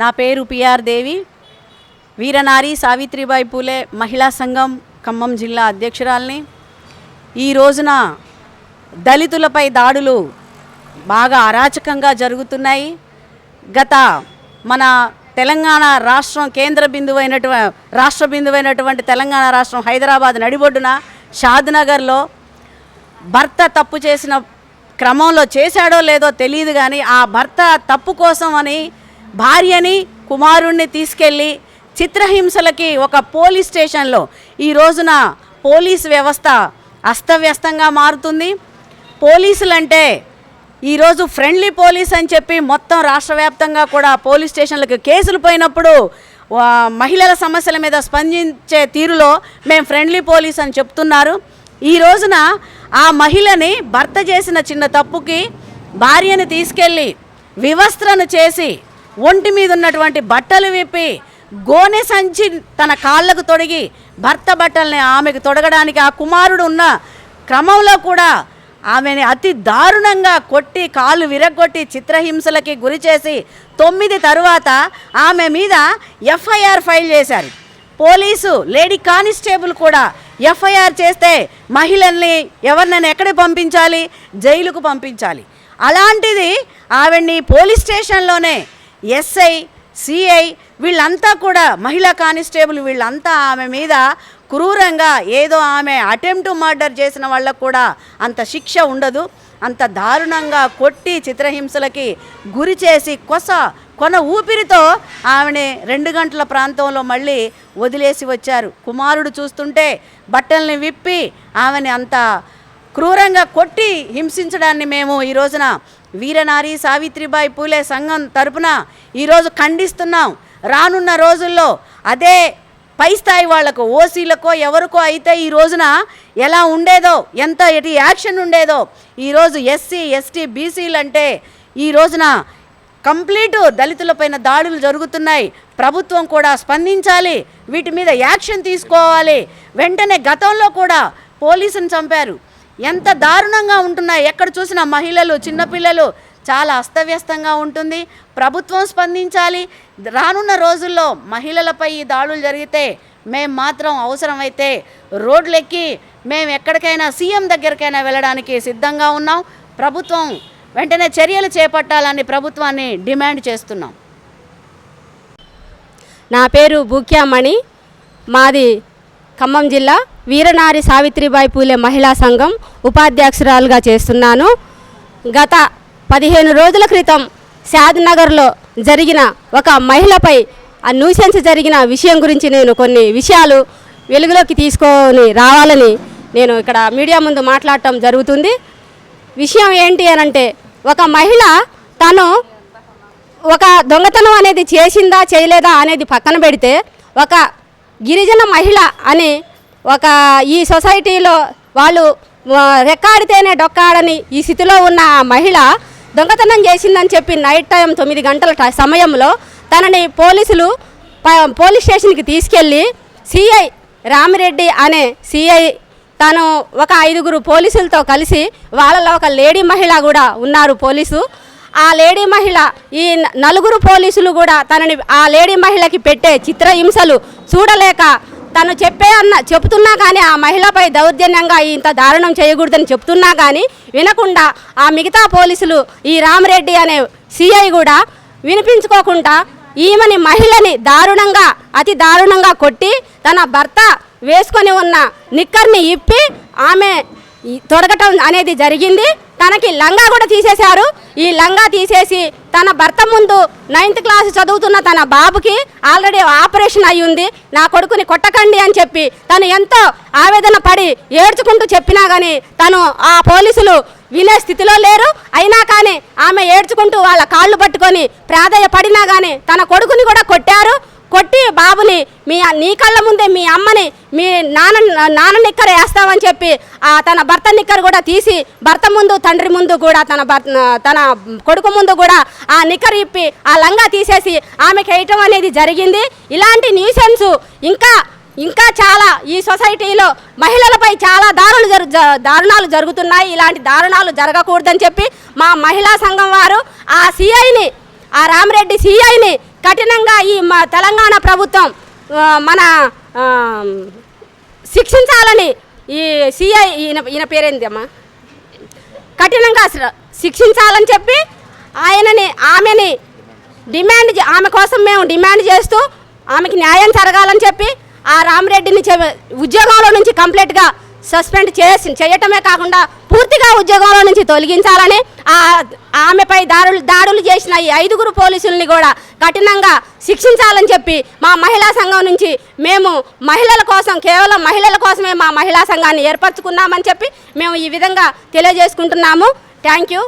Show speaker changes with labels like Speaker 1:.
Speaker 1: నా పేరు పిఆర్ దేవి. వీరనారి సావిత్రిబాయి పూలే మహిళా సంఘం ఖమ్మం జిల్లా అధ్యక్షురాల్ని. ఈ రోజున దళితులపై దాడులు బాగా అరాచకంగా జరుగుతున్నాయి. గత మన తెలంగాణ రాష్ట్రం కేంద్ర బిందువైనటువంటి రాష్ట్ర బిందువైనటువంటి తెలంగాణ రాష్ట్రం హైదరాబాద్ నడిబొడ్డున షాద్నగర్లో భర్త తప్పు చేసిన క్రమంలో చేశాడో లేదో తెలియదు కానీ ఆ భర్త తప్పు కోసం అని భార్యని కుమారుణ్ణి తీసుకెళ్ళి చిత్రహింసలకి ఒక పోలీస్ స్టేషన్లో ఈ రోజున పోలీస్ వ్యవస్థ అస్తవ్యస్తంగా మారుతుంది. పోలీసులంటే ఈరోజు ఫ్రెండ్లీ పోలీస్ అని చెప్పి మొత్తం రాష్ట్ర వ్యాప్తంగా కూడా పోలీస్ స్టేషన్లకు కేసులు పోయినప్పుడు మహిళల సమస్యల మీద స్పందించే తీరులో మేము ఫ్రెండ్లీ పోలీస్ అని చెప్తున్నారు. ఈ రోజున ఆ మహిళని భర్త చేసిన చిన్న తప్పుకి భార్యని తీసుకెళ్ళి వివస్త్రను చేసి ఒంటి మీద ఉన్నటువంటి బట్టలు విప్పి గోనె సంచి తన కాళ్ళకు తొడిగి భర్త బట్టల్ని ఆమెకు తొడగడానికి ఆ కుమారుడు ఉన్న క్రమంలో కూడా ఆమెని అతి దారుణంగా కొట్టి కాళ్ళు విరగొట్టి చిత్రహింసలకి గురి చేసి తొమ్మిది తరువాత ఆమె మీద ఎఫ్ఐఆర్ ఫైల్ చేశారు. పోలీసు లేడీ కానిస్టేబుల్ కూడా ఎఫ్ఐఆర్ చేస్తే మహిళల్ని ఎవరినైనా ఎక్కడికి పంపించాలి? జైలుకు పంపించాలి. అలాంటిది ఆవిడ్ని పోలీస్ స్టేషన్లోనే ఎస్ఐ సిఐ వీళ్ళంతా కూడా మహిళా కానిస్టేబుల్ వీళ్ళంతా ఆమె మీద క్రూరంగా ఏదో ఆమె అటెంప్ట్ మర్డర్ చేసిన వాళ్ళకు కూడా అంత శిక్ష ఉండదు. అంత దారుణంగా కొట్టి చిత్రహింసలకి గురి చేసి కొస కొన ఊపిరితో ఆమెని రెండు గంటల ప్రాంతంలో మళ్ళీ వదిలేసి వచ్చారు. కుమారుడు చూస్తుంటే బట్టల్ని విప్పి ఆమెని అంత క్రూరంగా కొట్టి హింసించడాన్ని మేము ఈ రోజున వీరనారి సావిత్రిబాయి పూలే సంఘం తరపున ఈరోజు ఖండిస్తున్నాం. రానున్న రోజుల్లో అదే పై స్థాయి వాళ్ళకు ఓసీలకో ఎవరికో అయితే ఈ రోజున ఎలా ఉండేదో ఎంత ఎటు యాక్షన్ ఉండేదో ఈరోజు ఎస్సీ ఎస్టీ బీసీలు అంటే ఈ రోజున కంప్లీటు దళితులపైన దాడులు జరుగుతున్నాయి. ప్రభుత్వం కూడా స్పందించాలి వీటి మీద యాక్షన్ తీసుకోవాలి. వెంటనే గతంలో కూడా పోలీసుని చంపారు. ఎంత దారుణంగా ఉంటున్నాయి. ఎక్కడ చూసినా మహిళలు చిన్నపిల్లలు చాలా అస్తవ్యస్తంగా ఉంటుంది. ప్రభుత్వం స్పందించాలి. రానున్న రోజుల్లో మహిళలపై ఈ దాడులు జరిగితే మేము మాత్రం అవసరమైతే రోడ్లెక్కి మేము ఎక్కడికైనా సీఎం దగ్గరికైనా వెళ్ళడానికి సిద్ధంగా ఉన్నాం. ప్రభుత్వం వెంటనే చర్యలు చేపట్టాలని ప్రభుత్వాన్ని డిమాండ్ చేస్తున్నాం.
Speaker 2: నా పేరు బూక్యామణి. మాది ఖమ్మం జిల్లా. వీరనారి సావిత్రిబాయి పూలే మహిళా సంఘం ఉపాధ్యక్షురాలుగా చేస్తున్నాను. గత పదిహేను రోజుల క్రితం శాద్నగర్లో జరిగిన ఒక మహిళపై ఆ న్యూసెన్స్ జరిగిన విషయం గురించి నేను కొన్ని విషయాలు వెలుగులోకి తీసుకొని రావాలని నేను ఇక్కడ మీడియా ముందు మాట్లాడటం జరుగుతుంది. విషయం ఏంటి అనంటే ఒక మహిళ తను ఒక దొంగతనం అనేది చేసిందా చేయలేదా అనేది పక్కన పెడితే ఒక గిరిజన మహిళ అని ఒక ఈ సొసైటీలో వాళ్ళు రెక్కాడితేనే డొక్కాడని ఈ స్థితిలో ఉన్న ఆ మహిళ దొంగతనం చేసిందని చెప్పి నైట్ టైం తొమ్మిది గంటల సమయంలో తనని పోలీసులు పోలీస్ స్టేషన్కి తీసుకెళ్ళి సిఐ రామిరెడ్డి అనే సిఐ తను ఒక ఐదుగురు పోలీసులతో కలిసి వాళ్ళలో ఒక లేడీ మహిళ కూడా ఉన్నారు పోలీసు. ఆ లేడీ మహిళ ఈ నలుగురు పోలీసులు కూడా తనని ఆ లేడీ మహిళకి పెట్టే చిత్రహింసలు చూడలేక తను చెప్పే అన్న చెప్తున్నా కానీ ఆ మహిళపై దౌర్జన్యంగా ఇంత దారుణం చేయకూడదని చెప్తున్నా కానీ వినకుండా ఆ మిగతా పోలీసులు ఈ రామరెడ్డి అనే సిఐ కూడా వినిపించుకోకుండా ఈమెని మహిళని దారుణంగా అతి దారుణంగా కొట్టి తన భర్త వేసుకొని ఉన్న నిక్కర్ని ఇప్పి ఆమె తొడగటం అనేది జరిగింది. తనకి లంగా కూడా తీసేశారు. ఈ లంగా తీసేసి తన భర్త ముందు నైన్త్ క్లాస్ చదువుతున్న తన బాబుకి ఆల్రెడీ ఆపరేషన్ అయి ఉంది నా కొడుకుని కొట్టకండి అని చెప్పి తను ఎంతో ఆవేదన పడి ఏడ్చుకుంటూ చెప్పినా కానీ తను ఆ పోలీసులు వినే స్థితిలో లేరు. అయినా కానీ ఆమె ఏడ్చుకుంటూ వాళ్ళ కాళ్ళు పట్టుకొని ప్రాధాయపడినా కానీ తన కొడుకుని కూడా కొట్టారు. కొట్టి బాబుని మీ నీ కళ్ళ ముందే మీ అమ్మని మీ నాన్న నాన్న నిక్కర వేస్తామని చెప్పి ఆ తన భర్త నిక్కర కూడా తీసి భర్త ముందు తండ్రి ముందు కూడా తన భర్త తన కొడుకు ముందు కూడా ఆ నిక్కర్ ఇప్పి ఆ లంగా తీసేసి ఆమెకి వేయటం అనేది జరిగింది. ఇలాంటి న్యూసెన్స్ ఇంకా ఇంకా చాలా ఈ సొసైటీలో మహిళలపై చాలా దారులు జరు దారుణాలు జరుగుతున్నాయి. ఇలాంటి దారుణాలు జరగకూడదని చెప్పి మా మహిళా సంఘం వారు ఆ సిఐని ఆ రామిరెడ్డి సిఐని కఠినంగా ఈ మా తెలంగాణ ప్రభుత్వం మన శిక్షించాలని ఈ సిఐ ఈయన ఈయన పేరేంది అమ్మా? కఠినంగా శిక్షించాలని చెప్పి ఆయనని ఆమెని డిమాండ్ ఆమె కోసం మేము డిమాండ్ చేస్తూ ఆమెకి న్యాయం జరగాలని చెప్పి ఆ రామరెడ్డిని చె- ఉద్యోగంలో నుంచి కంప్లీట్గా సస్పెండ్ చేసి చేయటమే కాకుండా పూర్తిగా ఉద్యోగంలో నుంచి తొలగించాలని ఆ ఆమెపై దాడులు దాడులు చేసిన ఈ ఐదుగురు పోలీసుల్ని కూడా కఠినంగా శిక్షించాలని చెప్పి మా మహిళా సంఘం నుంచి మేము మహిళల కోసం కేవలం మహిళల కోసమే మా మహిళా సంఘాన్ని ఏర్పరచుకున్నామని చెప్పి మేము ఈ విధంగా తెలియజేసుకుంటున్నాము. Thank you